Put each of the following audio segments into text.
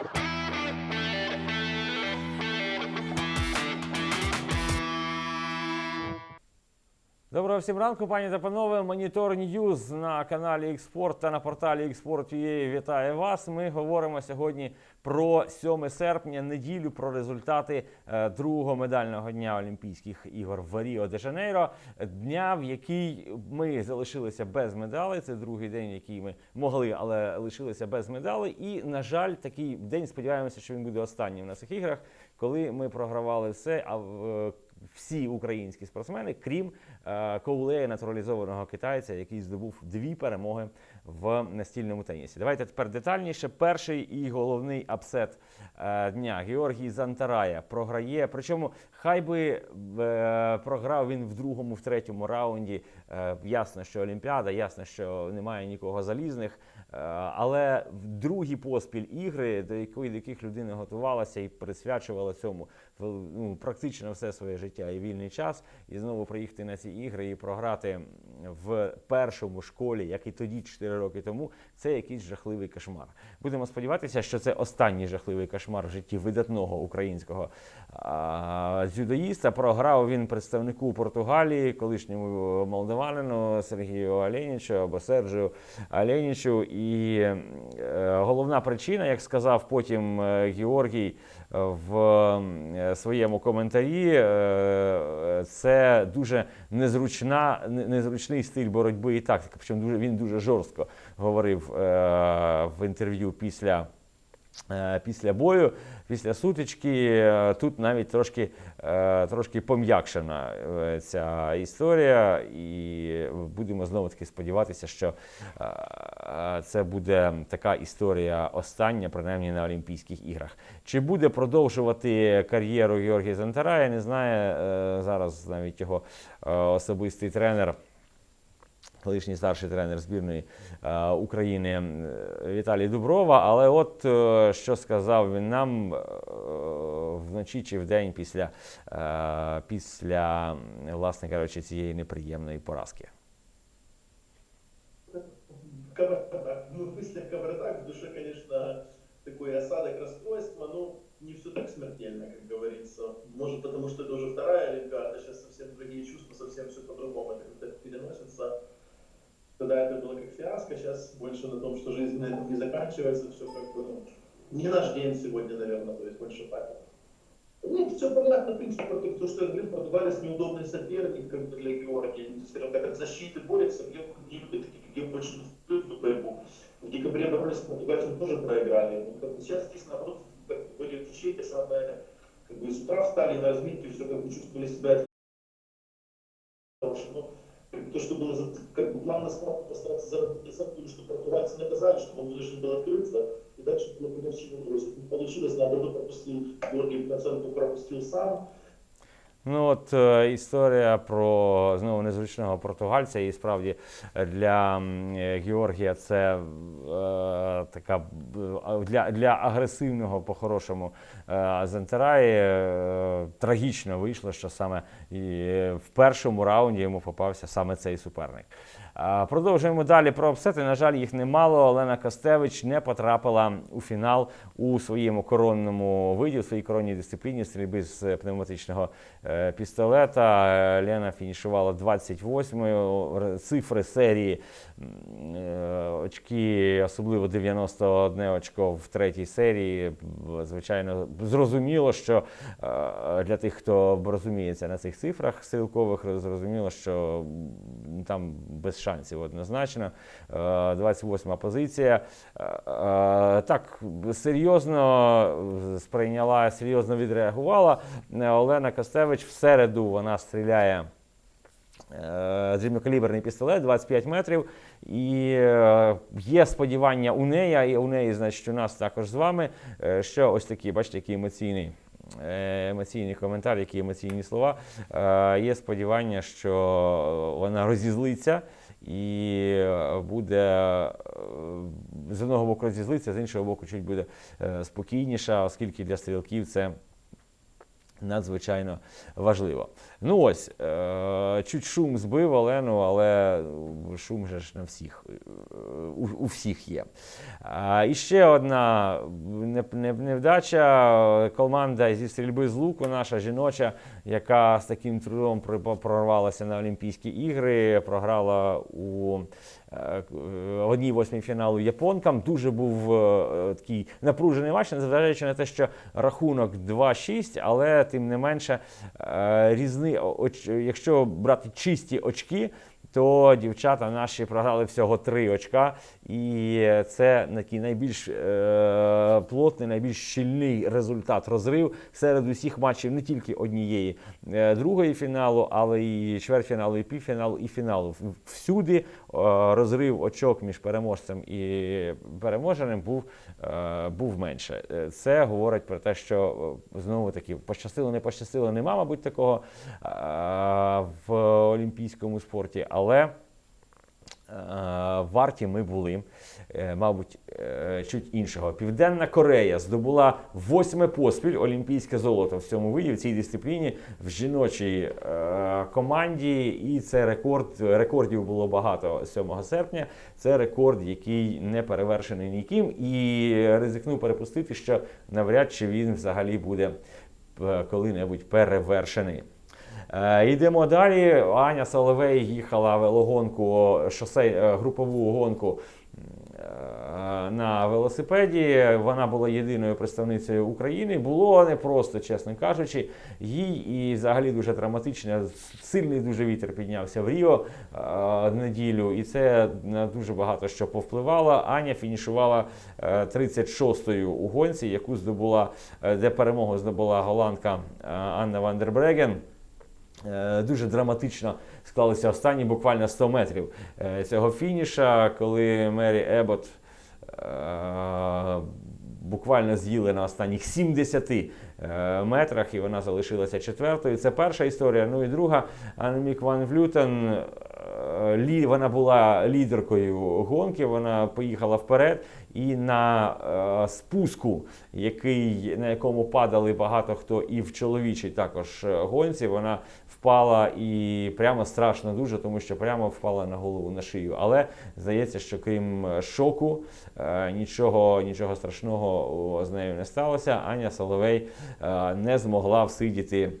Woo! Доброго всім ранку, пані та панове. Монітор Ньюз на каналі Експорт та на порталі Експорт.ua вітає вас. Ми говоримо сьогодні про 7 серпня, неділю, про результати е, другого медального дня Олімпійських ігор в Ріо де Жанейро. Дня, в який ми залишилися без медалей. Це другий день, який ми могли, але лишилися без медалей. І, на жаль, такий день сподіваємося, що він буде останнім на цих іграх, коли ми програвали все. А в- всі українські спортсмени, крім е, Коулея, натуралізованого китайця, який здобув дві перемоги в настільному тенісі. Давайте тепер детальніше. Перший і головний апсет е, дня Георгій Зантарая програє. Причому хай би е, програв він в другому, в третьому раунді. Ясно, що Олімпіада, ясно, що немає нікого залізних. Але в другі поспіль ігри, до якої до яких людина готувалася і присвячувала цьому ну, практично все своє життя і вільний час, і знову приїхати на ці ігри і програти в першому школі, як і тоді, 4 роки тому, це якийсь жахливий кошмар. Будемо сподіватися, що це останній жахливий кошмар в житті видатного українського а, дзюдоїста. Програв він представнику Португалії, колишньому молдаванину Сергію Оленічу або Серджію Оленічу. І е, головна причина, як сказав потім е, Георгій в е, своєму коментарі, е, це дуже незручна, незручний стиль боротьби і тактики. Причому дуже він дуже жорстко говорив е, в інтерв'ю після. Е, Після бою, після сутички, е, тут навіть трошки, е, трошки пом'якшена ця історія, і будемо знову таки сподіватися, що це буде така історія остання, принаймні на Олімпійських іграх. Чи буде продовжувати кар'єру Георгій Зантарая, не знає е, зараз навіть його особистий тренер колишній старший тренер збірної е, України е, Віталій Дуброва. Але от е, що сказав він нам вночі чи вдень після, після власне кажучи, цієї неприємної поразки. Ну, мысли кавардак, в душе, конечно, такой осадок, расстройство, но не все так смертельно, как говорится. Может, потому что это уже вторая Олимпиада, сейчас совсем другие чувства, совсем все по-другому это как-то переносится. Тогда это было как фиаско, сейчас больше на том, что жизнь на этом не заканчивается, все как бы, ну, не наш день сегодня, наверное, то есть больше так. Нет, все понятно, в принципе, потому что я говорю, Португалия неудобный соперник как бы для Георгия. Они, скажем так, от защиты борются, где, где, где больше наступают в борьбу. В декабре боролись с португальцами, тоже проиграли. Ну, как бы сейчас здесь, наоборот, как были ощущения, самое, как бы с утра встали на разминке, все как бы чувствовали себя хорошо. Ну, как бы то, что было, как бы на склад постараться заработать за что португальцы наказали, что он вынужден был открыться, и дальше было по-другому бросить. Не получилось, наоборот, пропустил Георгий процент, пропустил сам. Ну от е, історія про знову незручного португальця, і справді для Георгія це е, така для, для агресивного по-хорошому е, Зентераї е, трагічно вийшло, що саме і в першому раунді йому попався саме цей суперник. Продовжуємо далі про обсети. На жаль, їх немало. Олена Костевич не потрапила у фінал у своєму коронному виді, у своїй коронній дисципліні стрільби з пневматичного е, пістолета. Е, Лена фінішувала 28-ю. Цифри серії е, очки, особливо 91 очко в третій серії. Звичайно, зрозуміло, що для тих, хто розуміється на цих цифрах стрілкових, зрозуміло, що там без шансів однозначно. Е, 28 позиція. Е, е, Так, серйозно сприйняла, серйозно відреагувала. Е, Олена Костевич в середу вона стріляє. е, Дрібнокаліберний пістолет 25 метрів. І е, є сподівання у неї, і у неї, значить, у нас також з вами, е, що ось такі, бачите, який емоційний. е, Емоційний коментар, які емоційні слова. Е, Є сподівання, що вона розізлиться і е, буде е, з одного боку розізлиться, з іншого боку, чуть буде е, спокійніша, оскільки для стрілків це надзвичайно важливо. Ну ось, е, чуть шум збив Олену, але шум же ж на всіх, е, у, у всіх є. І ще одна не- не- невдача. Команда зі стрільби з луку, наша жіноча, яка з таким трудом прорвалася на Олімпійські ігри, програла у одній восьмій фіналу японкам. Дуже був е, такий напружений матч, незважаючи на те, що рахунок 2-6, але тим не менше, е, різни, якщо брати чисті очки, то дівчата наші програли всього 3 очка, і це такий найбільш е, плотний, найбільш щільний результат розрив серед усіх матчів не тільки однієї е, другої фіналу, але і чвертьфіналу, і півфіналу, і фіналу. Всюди е, розрив очок між переможцем і переможеним був, е, був менше. Е, Це говорить про те, що е, знову таки пощастило, не пощастило, нема, мабуть, такого е, в олімпійському спорті, але е, варті ми були, е, мабуть, е, чуть іншого. Південна Корея здобула восьме поспіль олімпійське золото в цьому виді, в цій дисципліні в жіночій команді. І це рекорд. Рекордів було багато 7 серпня. Це рекорд, який не перевершений ніким. І ризикну перепустити, що навряд чи він взагалі буде коли-небудь перевершений. Е, Йдемо далі. Аня Соловей їхала велогонку, шосе, е, групову гонку е, на велосипеді. Вона була єдиною представницею України. Було непросто, чесно кажучи. Їй і взагалі дуже травматично. Сильний дуже вітер піднявся в Ріо в неділю, і це на дуже багато що повпливало. Аня фінішувала е, 36-ю у гонці, яку здобула, де перемогу здобула голландка Анна Вандербреген. Е, Дуже драматично склалися останні буквально 100 метрів е, цього фініша, коли Мері Ебот е, буквально з'їли на останніх 70 е, метрах, і вона залишилася четвертою. Це перша історія. Ну і друга Анемік Ван Влютен. е, Вона була лідеркою гонки, вона поїхала вперед, і на е, спуску, який, на якому падали багато хто і в чоловічій також е, гонці, вона впала і прямо страшно дуже, тому що прямо впала на голову на шию. Але здається, що крім е, шоку, е, нічого, нічого страшного з нею не сталося. Аня Соловей е, не змогла всидіти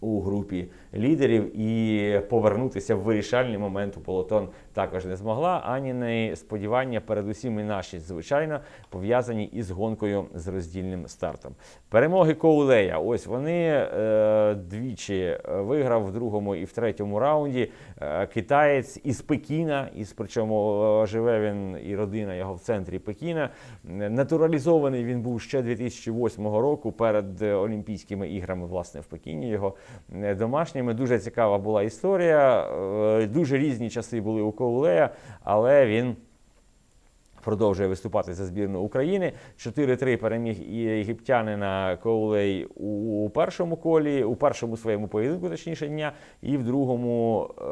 у групі лідерів і повернутися в вирішальний момент у полотон також не змогла. Аніни сподівання, передусім і наші, звичайно, пов'язані із гонкою з роздільним стартом. Перемоги Коулея. Ось вони е, двічі е, виграв в другому і в третьому раунді. Е, китаєць із Пекіна, із причому е, живе він і родина його в центрі Пекіна. Натуралізований він був ще 2008 року перед е, Олімпійськими іграми, власне, в Пекіні. Його домашніми. Дуже цікава була історія. Е, Дуже різні часи були у Коулея, але він. Продовжує виступати за збірну України. 4-3 переміг і єгиптянина Коулей у першому колі, у першому своєму поєдинку, точніше дня, і в другому е,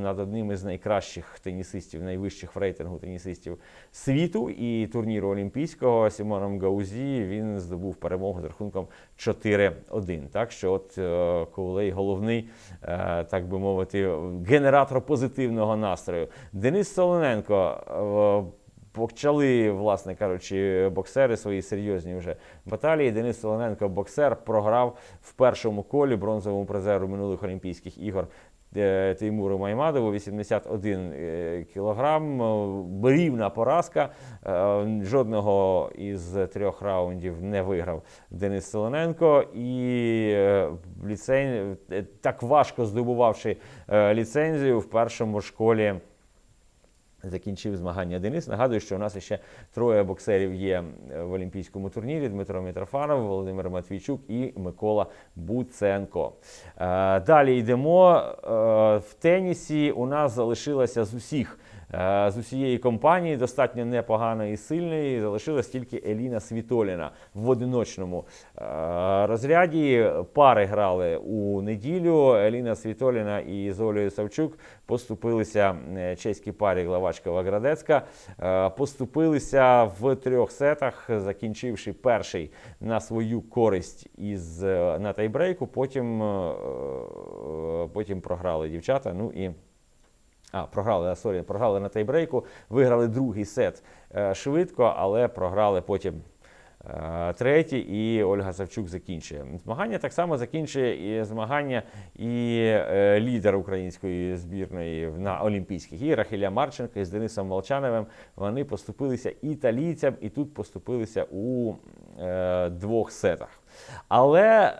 над одним із найкращих тенісистів, найвищих в рейтингу тенісистів світу і турніру Олімпійського Сімоном Гаузі він здобув перемогу з рахунком 4-1. Так що, от е, Коулей головний, е, так би мовити, генератор позитивного настрою. Денис Солоненко. Почали, власне кажучи, боксери свої серйозні вже баталії. Денис Солоненко, боксер, програв в першому колі бронзовому призеру минулих Олімпійських ігор е, Теймуру Маймадову 81 е, кілограм. Рівна поразка. Е, Жодного із трьох раундів не виграв Денис Солоненко. І ліцен... так важко здобувавши ліцензію в першому ж колі закінчив змагання Денис. Нагадую, що у нас ще троє боксерів є е, в олімпійському турнірі: Дмитро Мітрофанов, Володимир Матвійчук і Микола Буценко. Е, Далі йдемо. Е, В тенісі у нас залишилася з усіх З усієї компанії достатньо непоганої і сильної. Залишилась тільки Еліна Світоліна в одиночному е, розряді. Пари грали у неділю. Еліна Світоліна і Золею Савчук поступилися е, чеській парі Главачкова Градецька. Е, Поступилися в трьох сетах, закінчивши перший на свою користь із е, на тайбрейку. Потім, е, е, потім програли дівчата. Ну і а, програли, сорі, програли на тайбрейку, виграли другий сет е, швидко, але програли потім е, третій, і Ольга Савчук закінчує. Змагання так само закінчує і змагання і е, лідер української збірної на Олімпійських іграх Ілля Марченко із Денисом Молчановим. Вони поступилися італійцям і тут поступилися у двох сетах. Але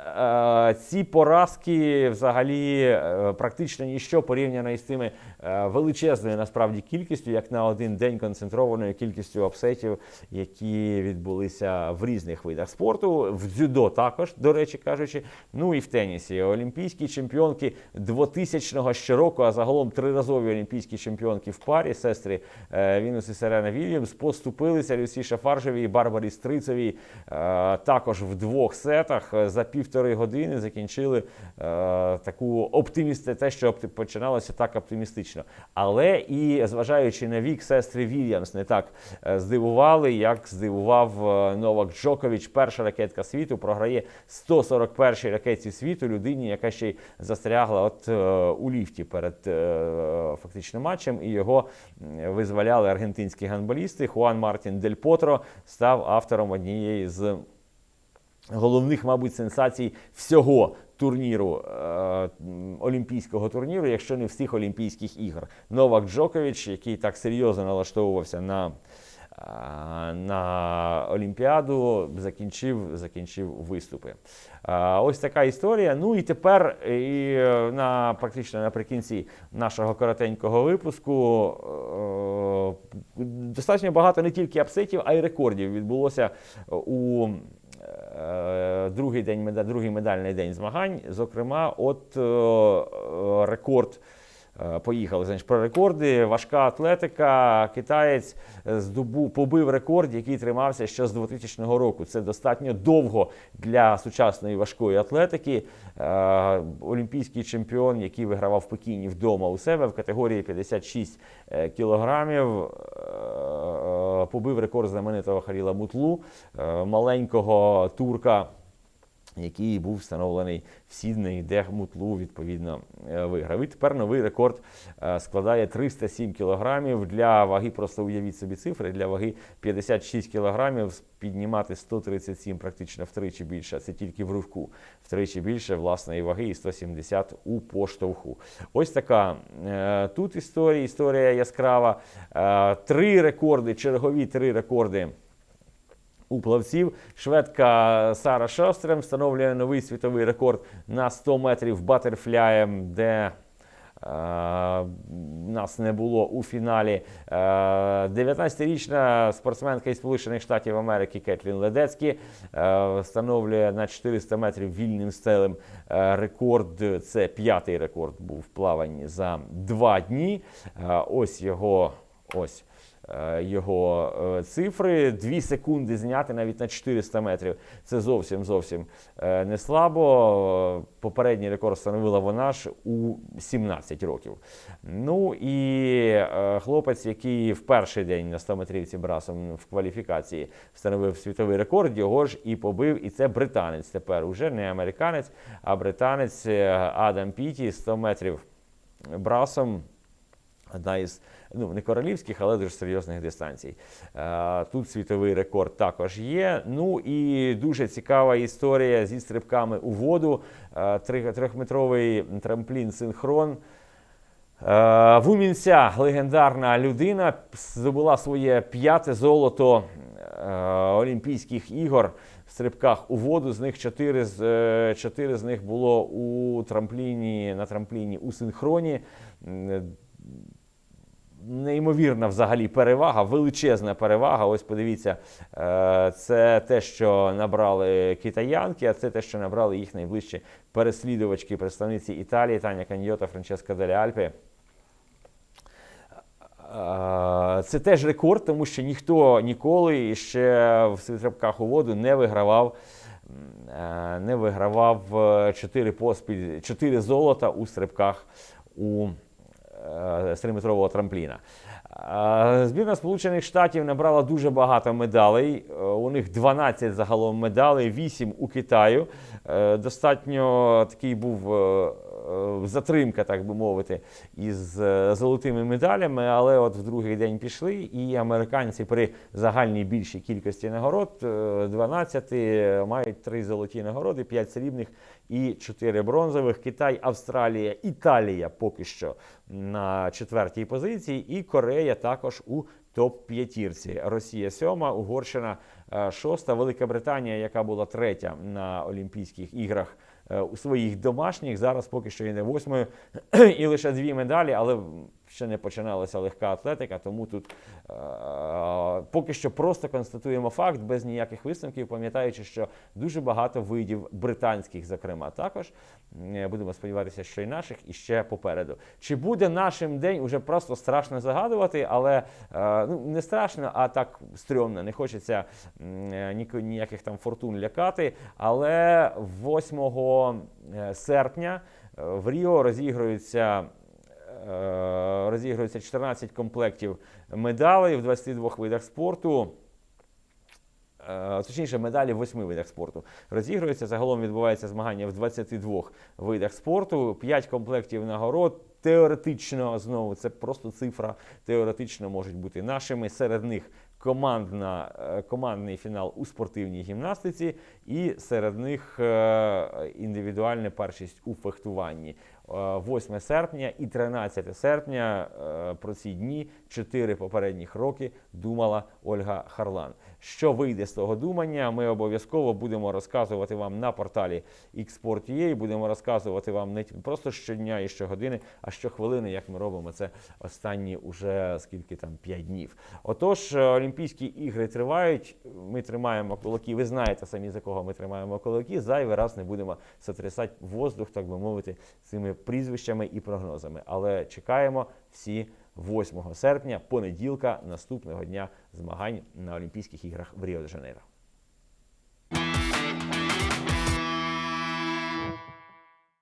е, ці поразки взагалі е, практично ніщо порівняно із тими величезною насправді кількістю, як на один день концентрованою кількістю апсетів, які відбулися в різних видах спорту, в дзюдо також, до речі кажучи, ну і в тенісі. Олімпійські чемпіонки 2000-го щороку, а загалом триразові олімпійські чемпіонки в парі, сестри е, Вінус і Серена Вільямс, поступилися Люсі Шафаржевій і Барбарі Стрицевій е, також в двох сетах Е, за півтори години закінчили е, таку оптимісти, те, що починалося так оптимістично. Але і зважаючи на вік, сестри Вільямс не так е, здивували, як здивував е, Новак Джокович, перша ракетка світу, програє 141-й ракетці світу людині, яка ще й застрягла от е, у ліфті перед фактично матчем, і його визволяли аргентинські гандболісти. Хуан Мартін Дель Потро став автором однієї з головних, мабуть, сенсацій всього турніру е, олімпійського турніру, якщо не всіх Олімпійських ігор. Новак Джокович, який так серйозно налаштовувався на, е, на Олімпіаду, закінчив, закінчив виступи. Е, Ось така історія. Ну і тепер і на практично наприкінці нашого коротенького випуску достатньо багато не тільки апсетів, а й рекордів відбулося у другий день другий медальний день змагань. Зокрема, от е, е, рекорд. Е, Поїхали значить, про рекорди. Важка атлетика. Китаєць е, здобув, побив рекорд, який тримався ще з 2000 року. Це достатньо довго для сучасної важкої атлетики. Е, Олімпійський чемпіон, який вигравав в Пекіні вдома у себе в категорії 56 е, кілограмів, побив рекорд знаменитого Харіла Мутлу, маленького турка який був встановлений в Сіднеї, де Мутлу відповідно е, виграв. І тепер новий рекорд е, складає 307 кілограмів. Для ваги, просто уявіть собі цифри, для ваги 56 кілограмів піднімати 137 практично втричі більше. Це тільки в ривку. Втричі більше власної ваги і 170 у поштовху. Ось така е, тут історія, історія яскрава. Три рекорди, чергові три рекорди у плавців. Шведка Сара Шострем встановлює новий світовий рекорд на 100 метрів батерфляєм, де е, нас не було у фіналі. Е, 19-річна спортсменка із Сполучених Штатів Америки Кетлін Ледецькі е, встановлює на 400 метрів вільним стелем е, рекорд. Це п'ятий рекорд був в плаванні за два дні. Е, ось його ось е, його е, цифри. Дві секунди зняти навіть на 400 метрів. Це зовсім зовсім е, не слабо. Попередній рекорд встановила вона ж у 17 років. Ну і е, хлопець, який в перший день на 100 метрівці брасом в кваліфікації встановив світовий рекорд, його ж і побив. І це британець тепер уже не американець, а британець е, Адам Піті 100 метрів брасом. Одна із ну не королівських, але дуже серйозних дистанцій. Е, Тут світовий рекорд також є. Ну і дуже цікава історія зі стрибками у воду. Е, Трьохметровий трамплін синхрон. Е, Вумінця, легендарна людина, здобула своє п'яте золото Олімпійських ігор в стрибках у воду. З них чотири чотири з них було у трампліні на трампліні у синхроні. Неймовірна взагалі перевага, величезна перевага. Ось подивіться, е, це те, що набрали китаянки, а це те, що набрали їх найближчі переслідувачки, представниці Італії Таня Каньйота, Франческа Делі Альпі. Е, Це теж рекорд, тому що ніхто ніколи ще в стрибках у воду не вигравав. е, Не вигравав 4 поспіль, 4 золота у стрибках у 3-метрового трампліна. Е, Збірна Сполучених Штатів набрала дуже багато медалей. Е, У них 12 загалом медалей, 8 у Китаю. Е, Достатньо такий був е, е, затримка, так би мовити, із е, золотими медалями, але от в другий день пішли, і американці при загальній більшій кількості нагород е, 12 мають 3 золоті нагороди, 5 срібних і 4 бронзових. Китай, Австралія, Італія поки що на четвертій позиції, і Корея також у топ-п'ятірці. Росія сьома, Угорщина е, шоста, Велика Британія, яка була третя на Олімпійських іграх е, у своїх домашніх, зараз поки що йде восьмою і лише дві медалі, але ще не починалася легка атлетика, тому тут е, поки що просто констатуємо факт без ніяких висновків, пам'ятаючи, що дуже багато видів британських, зокрема, також будемо сподіватися, що і наших, і ще попереду. Чи буде нашим день уже просто страшно загадувати, але е, ну, не страшно, а так стрьомно. Не хочеться е, ніяких там фортун лякати. Але 8 е, серпня е, в Ріо розігруються. Е, Розігрується 14 комплектів медалей в 22 видах спорту. Е, Точніше, медалі в восьми видах спорту розігруються. Загалом відбувається змагання в 22 видах спорту. 5 комплектів нагород. Теоретично, знову це просто цифра, теоретично можуть бути нашими. Серед них командна, е, командний фінал у спортивній гімнастиці, і серед них індивідуальна першість у фехтуванні. Е, 8 серпня і 13 серпня е, про ці дні, 4 попередніх роки, думала Ольга Харлан. Що вийде з того думання, ми обов'язково будемо розказувати вам на порталі Xport.ua, будемо розказувати вам не просто щодня і щогодини, а щохвилини, як ми робимо це останні уже скільки там 5 днів. Отож, е, Олімпійські ігри тривають. Ми тримаємо кулаки. Ви знаєте самі за кого ми тримаємо кулаки. Зайвий раз не будемо сотрясати воздух, так би мовити, цими прізвищами і прогнозами. Але чекаємо всі 8 серпня, понеділка, наступного дня змагань на Олімпійських іграх в Ріо-де-Жанейро.